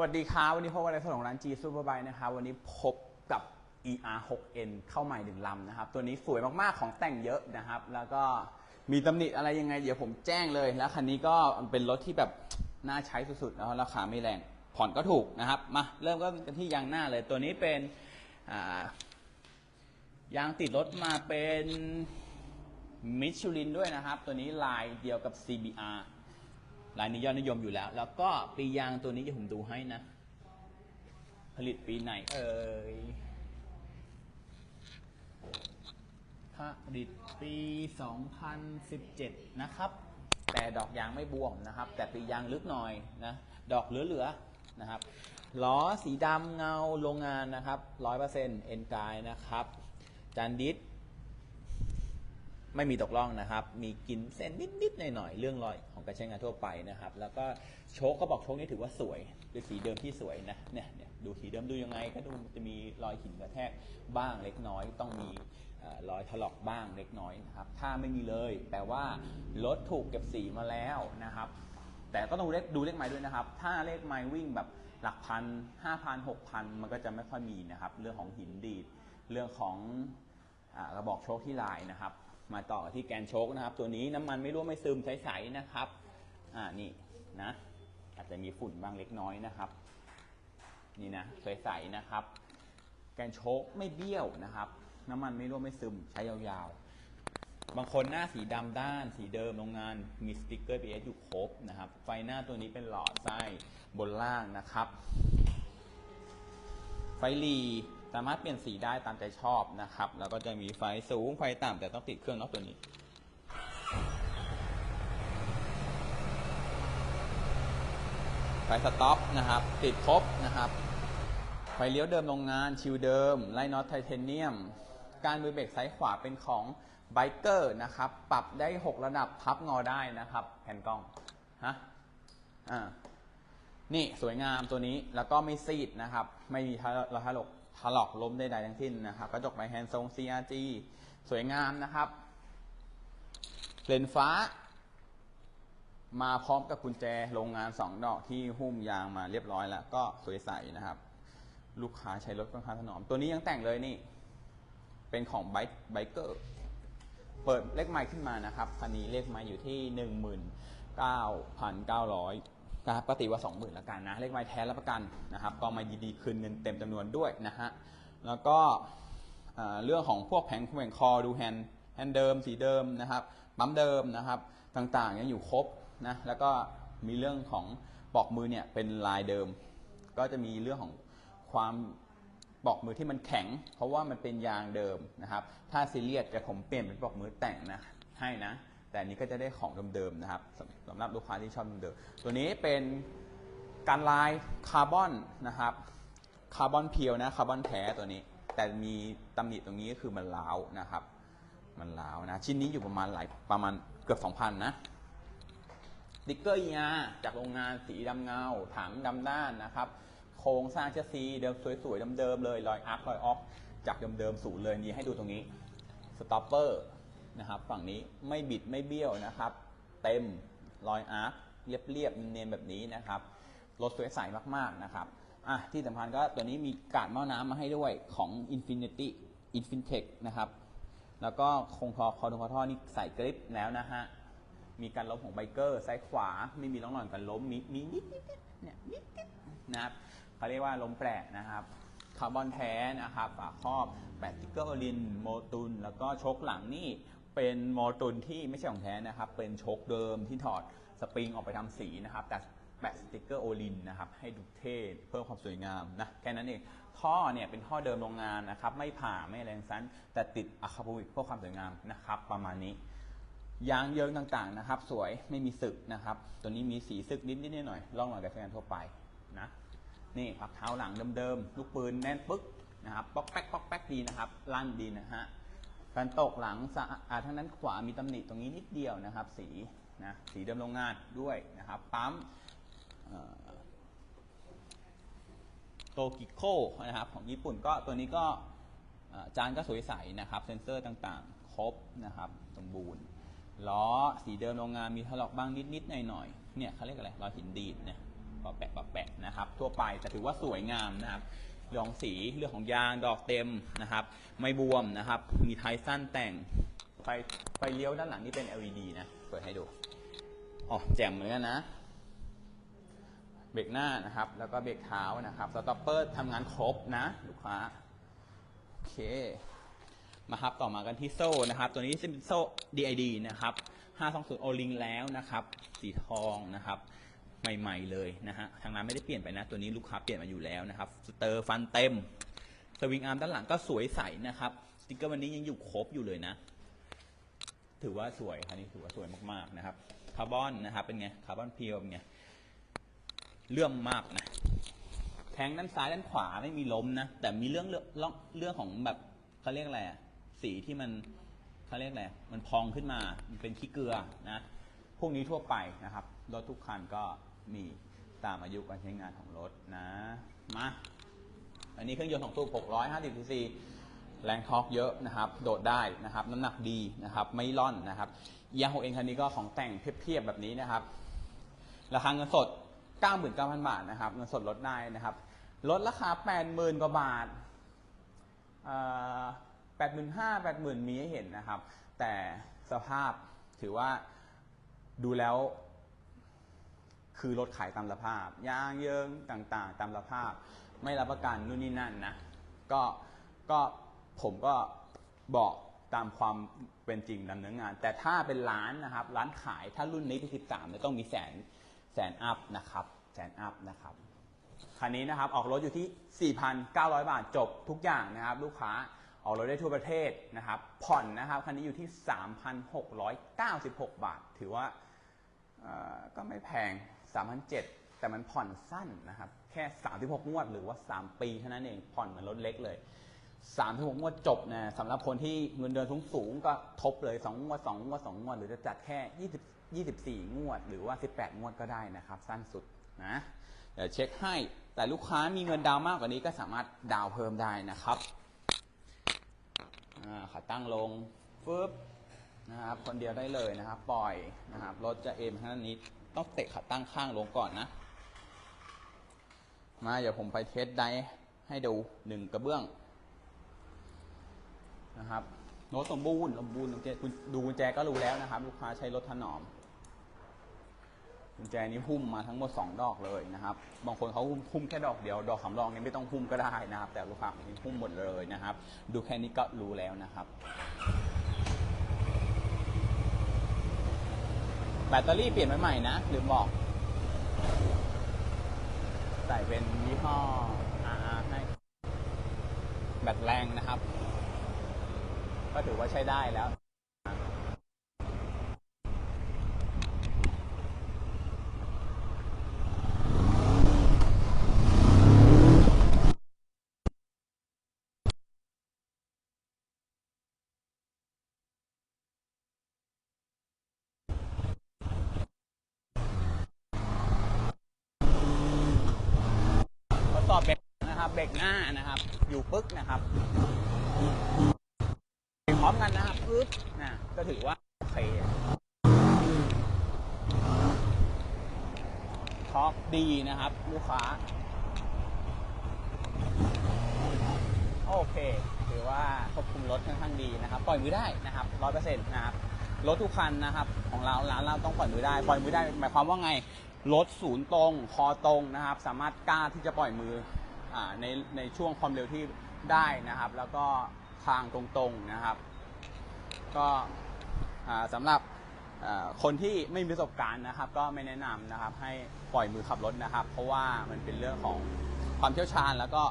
วัสดีครับวันนี้พบกันในส่วนของร้าน G Super Bike นะครับวันนี้พบกับ ER 6N เข้าใหม่หนึ่งลำนะครับ ตัวนี้สวยมากๆของแต่งเยอะนะครับ แล้วก็มีตำหนิอะไรยังไง เดี๋ยวผมแจ้งเลย แล้วคันนี้ก็เป็นรถที่แบบน่าใช้สุดๆแล้วราคาไม่แรง ผ่อนก็ถูกนะครับ มาเริ่มกันที่ยางหน้าเลย ตัวนี้เป็นยางติดรถมาเป็นมิชลินด้วยนะครับ ตัวนี้ลายเดียวกับ CBR ลายนี้ยอดนิยมอยู่แล้ว แล้วก็ปียางตัวนี้จะผมดูให้นะ ผลิตปีไหน เอ่ยผลิตปี 2017 นะครับ แต่ดอกยางไม่บวมนะครับ แต่ปียางลึกหน่อยนะ ดอกเหลือๆนะครับล้อสีดำเงาโรงงานนะครับ 100%เอ็นกายนะครับ จานดิส ไม่มีตกล่องนะครับ มีกินเส้นนิดๆหน่อยๆเรื่องรอยของการใช้งานทั่วไปนะครับ แล้วก็โชคก็บอกโชคนี้ถือว่าสวยเป็นสีเดิมที่สวยนะเนี่ยเนี่ยดูสีเดิมดูยังไง ก็ดูจะมีรอยหินกระแทกบ้างเล็กน้อย ต้องมีอรอยถลอกบ้างเล็กน้อยนะครับถ้าไม่มีเลยแปลว่ารถถูกเก็บสีมาแล้วนะครับ แต่ก็ต้องดูเลขดูเลขไม้ด้วยนะครับ ถ้าเลขไม้วิ่งแบบหลักพันห้าพันหกพันมันก็จะไม่ค่อยมีนะครับ เรื่องของหินดีดเรื่องของอ่ากระบอกโชคที่ลายนะครับ มาต่อที่แกนโชคนะครับ ตัวนี้น้ำมันไม่รั่วไม่ซึมใสๆนะครับ อ่านี่นะอาจจะมีฝุ่นบ้างเล็กน้อยนะครับ นี่นะใสๆนะครับ แกนโชคไม่เบี้ยวนะครับ น้ำมันไม่รั่วไม่ซึมใช้ยาวๆ บางคนหน้าสีดำด้านสีเดิมโรงงานมีสติ๊กเกอร์ PS อยู่ครบนะครับ ไฟหน้าตัวนี้เป็นหลอดไส้บนล่างนะครับ ไฟหลี สามารถเปลี่ยนสีได้ตามใจชอบนะครับ แล้วก็จะมีไฟสูงไฟต่ำแต่ต้องติดเครื่องน็อกตัวนี้ไฟสต็อปนะครับ ติดครบนะครับไฟเลี้ยวเดิมโรงงานชิวเดิม ไลน็อตไทเทเนียม การมือเบรกซ้ายขวาเป็นของไบเกอร์นะครับ ปรับได้ 6 ระดับพับงอได้นะครับ แผ่นกล้องฮะอ่านี่สวยงามตัวนี้แล้วก็ไม่ซีดนะครับ ไม่มีทะเลาะทะลก ถลอกล้มใดๆทั้งสิ้นนะครับกระจกไมแฮนด์ทรง CRG สวยงามนะครับเลนฟ้า มาพร้อมกับกุญแจโรงงาน 2 ดอกที่หุ้มยางมาเรียบร้อยแล้ว ก็สวยใสนะครับ ลูกค้าใช้รถค่อนข้างถนอม ตัวนี้ยังแต่งเลยนี่ เป็นของไบไบเกอร์เปิดเลขไมล์ขึ้นมานะครับคันนี้เลขไมล์อยู่ที่ 19,900 นะครับปกติว่า 20,000แล้วกันนะเลขไมล์แท้รับประกันนะครับ ก็มาดีๆคืนเงินเต็มจำนวนด้วยนะฮะแล้วก็เรื่องของพวกแผงแผงคอดูแฮนด์แฮนด์เดิมสีเดิมนะครับปั๊มเดิมนะครับต่างๆยังอยู่ครบนะแล้วก็มีเรื่องของปอกมือเนี่ยเป็นลายเดิม ก็จะมีเรื่องของความปอกมือที่มันแข็ง เพราะว่ามันเป็นยางเดิมนะครับ ถ้าซีเรียสจะผมเปลี่ยนเป็นปอกมือแต่งนะให้นะ แต่อันนี้ก็จะได้ของเดิมๆนะครับสำหรับลูกค้าที่ชอบเดิมๆตัวนี้เป็นการลายคาร์บอนนะครับคาร์บอนเพียวนะคาร์บอนแท้ตัวนี้ แต่มีตำหนิตรงนี้ก็คือมันล้าวนะครับ มันล้าวนะ ชิ้นนี้อยู่ประมาณหลายประมาณเกือบ2,000นะสติ๊กเกอร์ยาจากโรงงานสีดำเงาถังดำด้านนะครับ โครงสร้างเชสซีเดิมสวยๆเดิมๆเลยรอยอาร์ครอยออฟจากเดิมๆศูนย์เลยนี่ให้ดูตรงนี้สต็อปเปอร์ นะครับฝั่งนี้ไม่บิดไม่เบี้ยวนะครับ เต็มรอยอาร์คเรียบๆเนียนแบบนี้นะครับรถสวยใสมากๆนะครับอะที่สำคัญก็ตัวนี้มีกาดหม้อน้ำมาให้ด้วยของ Infinity Infintech นะครับแล้วก็คงทอคอทงคอท่อนี่ใส่กริปแล้วนะฮะมีการล้มของไบเกอร์ซ้ายขวาไม่มีร่องรอยการล้มมีมีนิดนิดเนี่ยนิดนิดนะครับเขาเรียกว่าล้มแปลกนะครับคาร์บอนแท้นะครับฝาครอบแปดสติกเกอร์ลินโมตุน แล้วก็ชคหลังนี่ เป็นโมตุนที่ไม่ใช่ของแท้นะครับ เป็นโชคเดิมที่ถอดสปริงออกไปทำสีนะครับ แต่แปะสติกเกอร์โอลินนะครับ ให้ดูเท่เพิ่มความสวยงามนะแค่นั้นเองท่อเนี่ยเป็นท่อเดิมโรงงานนะครับ ไม่ผ่าไม่แรงซันแต่ติดอะคาโบวิกเพื่อความสวยงามนะครับ ประมาณนี้ยางเยิงต่างๆนะครับ สวยไม่มีสึกนะครับ ตัวนี้มีสีสึกนิดนิดหน่อยๆร่องรอยการใช้งานทั่วไปนะนี่พักเท้าหลังเดิมๆลูกปืนแน่นปึ๊กนะครับป๊อกแป๊กป๊อกแป๊กดีนะครับลั่นดีนะฮะ การตกหลังสะอาดทั้งนั้นขวามีตำหนิตรงนี้นิดเดียวนะครับ สีนะสีเดิมโรงงานด้วยนะครับปั๊มโตกิโคนะครับ ของญี่ปุ่นก็ตัวนี้ก็จานก็สวยใสนะครับ เซ็นเซอร์ต่างๆ ครบนะครับสมบูรณ์ล้อสีเดิมโรงงานมีถลอกบ้างนิดๆหน่อยๆเนี่ยเขาเรียกอะไรรอยหินดีดเนี่ยปะแปะปะแปะนะครับ ทั่วไปแต่ถือว่าสวยงามนะครับ เรื่องสีเรื่องของยางดอกเต็มนะครับ ไม่บวมนะครับ มีท้ายสั้นแต่งไฟไฟเลี้ยวด้านหลังนี่เป็น LED นะ เปิดให้ดูอ๋อแจ่มเหมือนกันนะ เบรกหน้านะครับ แล้วก็เบรกเท้านะครับสต็อปเปอร์ทำงานครบนะ ลูกค้า โอเค มาครับต่อมากันที่โซ่นะครับ ตัวนี้จะเป็นโซ่ DID นะครับ520 o ลิงแล้วนะครับ สีทองนะครับ ใหม่ ๆ เลยนะฮะ ทางร้านไม่ได้เปลี่ยนไปนะ ตัวนี้ลูกค้าเปลี่ยนมาอยู่แล้วนะครับ สเตอร์ฟันเต็ม สวิงอาร์มด้านหลังก็สวยใสนะครับ สติกเกอร์วันนี้ยังอยู่ครบอยู่เลยนะ ถือว่าสวยคันนี้ถือว่าสวยมากๆนะครับ คาร์บอนนะครับ เป็นไง คาร์บอนเพียวเป็นไง เลื่อมมากนะ แทงด้านซ้ายด้านขวาไม่มีล้มนะ แต่มีเรื่องเรื่องเรื่องเรื่องของแบบเขาเรียกอะไรอะสีที่มันเขาเรียกอะไร มันพองขึ้นมา มันเป็นขี้เกลือนะ พวกนี้ทั่วไปนะครับ รถทุกคันก็ มีตามอายุการใช้งานของรถนะ มา อันนี้เครื่องยนต์ของตู้650 cc แรงทอร์กเยอะนะครับ โดดได้นะครับ น้ำหนักดีนะครับ ไม่ร่อนนะครับยาหกเองคันนี้ก็ของแต่งเพียบๆแบบนี้นะครับ ราคาเงินสด 99,000 บาทนะครับ เงินสดลดได้นะครับ ลดราคา 80,000 กว่าบาทแปดหมื่นห้าแปดหมื่นมีให้เห็นนะครับ แต่สภาพถือว่าดูแล้ว คือรถขายตามสภาพยางเยิงต่างๆ ตามสภาพ ไม่รับประกันนู่นนี่นั่นนะก็ก็ผมก็บอกตามความเป็นจริงดำเนินงาน แต่ถ้าเป็นร้านนะครับ ร้านขายถ้ารุ่นนี้เป็น13เนี่ยต้องมีแสนแสนอัพนะครับแสนอัพนะครับคันนี้นะครับออกรถอยู่ที่ 4,900 บาทจบทุกอย่างนะครับ ลูกค้าออกรถได้ทั่วประเทศนะครับ ผ่อนนะครับคันนี้อยู่ที่ 3,696 บาท ถือว่าก็ไม่แพง 3,700แต่มันผ่อนสั้นนะครับแค่ 36 งวดหรือว่า 3 ปีเท่านั้นเองผ่อนเหมือนรถเล็กเลย36งวดจบนะสำหรับคนที่เงินเดือนสูงสูงๆก็ทบเลย 2 งวด 2 งวด 2 งวด หรือจะจัดแค่ 20 24 งวด หรือว่า 18 งวดก็ได้นะครับ สั้นสุดนะเดี๋ยวเช็คให้แต่ลูกค้ามีเงินดาวมากกว่านี้ก็สามารถดาวเพิ่มได้นะครับอ่าขาตั้งลงฟึบนะครับคนเดียวได้เลยนะครับ ปล่อยนะครับรถจะเอ็มขนาดนี้ ต้องเตะขาตั้งข้างลงก่อนนะ มาเดี๋ยวผมไปเทสไดให้ดูหนึ่งกระเบื้องนะครับรถสมบูรณ์สมบูรณ์คุณดูกุญแจก็รู้แล้วนะครับ ลูกค้าใช้รถถนอมกุญแจนี้หุ้มมาทั้งหมด 2 ดอกเลยนะครับ บางคนเขาหุ้มแค่ดอกเดียว ดอกสำรองนี้ไม่ต้องหุ้มก็ได้นะครับ แต่ลูกค้านี่หุ้มหมดเลยนะครับ ดูแค่นี้ก็รู้แล้วนะครับ แบตเตอรี่เปลี่ยนใหม่ๆนะลืมบอก ใส่เป็นยี่ห้อ RR ให้แบตแรงนะครับ ก็ถือว่าใช้ได้แล้ว ทดสอบเบรก นะครับเบรกหน้านะครับ อยู่ปึ๊กนะครับพร้อมกันนะครับปึ๊บนะก็ถือว่าโอเคท็อปดีนะครับ ลูกค้า โอเค ถือว่าควบคุมรถค่อนข้างดีนะครับ ปล่อยมือได้นะครับร้อยเปอร์เซ็นต์นะครับรถทุกคันนะครับ ของเราร้านเราต้องปล่อยมือได้ ปล่อยมือได้หมายความว่าไงรถศูนย์ตรง คอตรงนะครับ สามารถกล้าที่จะปล่อยมือ ในในช่วงความเร็วที่ได้นะครับ แล้วก็ทางตรงๆนะครับ ก็สำหรับคนที่ไม่มีประสบการณ์นะครับ ก็ไม่แนะนำนะครับ ให้ปล่อยมือขับรถนะครับ เพราะว่ามันเป็นเรื่องของความเชี่ยวชาญแล้วก็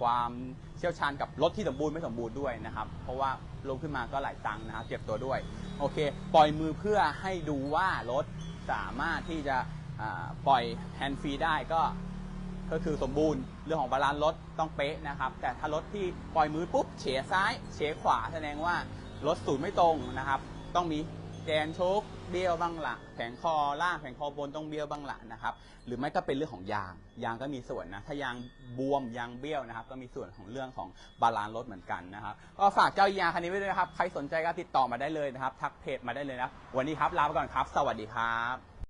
ความเชี่ยวชาญกับรถที่สมบูรณ์ไม่สมบูรณ์ด้วยนะครับ เพราะว่าลงขึ้นมาก็หลายตังค์นะครับเจ็บตัวด้วย โอเค ปล่อยมือเพื่อให้ดูว่ารถสามารถที่จะปล่อยแฮนด์ฟรีได้ก็ ก็คือสมบูรณ์เรื่องของบาลานซ์รถต้องเป๊ะนะครับ แต่ถ้ารถที่ปล่อยมือปุ๊บเฉซ้าย เฉขวาแสดงว่ารถศูนไม่ตรงนะครับ ต้องมีแกนโชคเบี้ยวบ้างละแผงคอล่างแผงคอบนต้องเบี้ยวบ้างละนะครับ หรือไม่ก็เป็นเรื่องของยาง ยางก็มีส่วนนะ ถ้ายางบวมยางเบี้ยวนะครับ ก็มีส่วนของเรื่องของบาลานซ์รถเหมือนกันนะครับ ก็ฝากเจ้ายางคันนี้ไว้ด้วยนะครับ ใครสนใจก็ติดต่อมาได้เลยนะครับ ทักเพจมาได้เลยนะ วันนี้ครับลาไปก่อนครับ สวัสดีครับ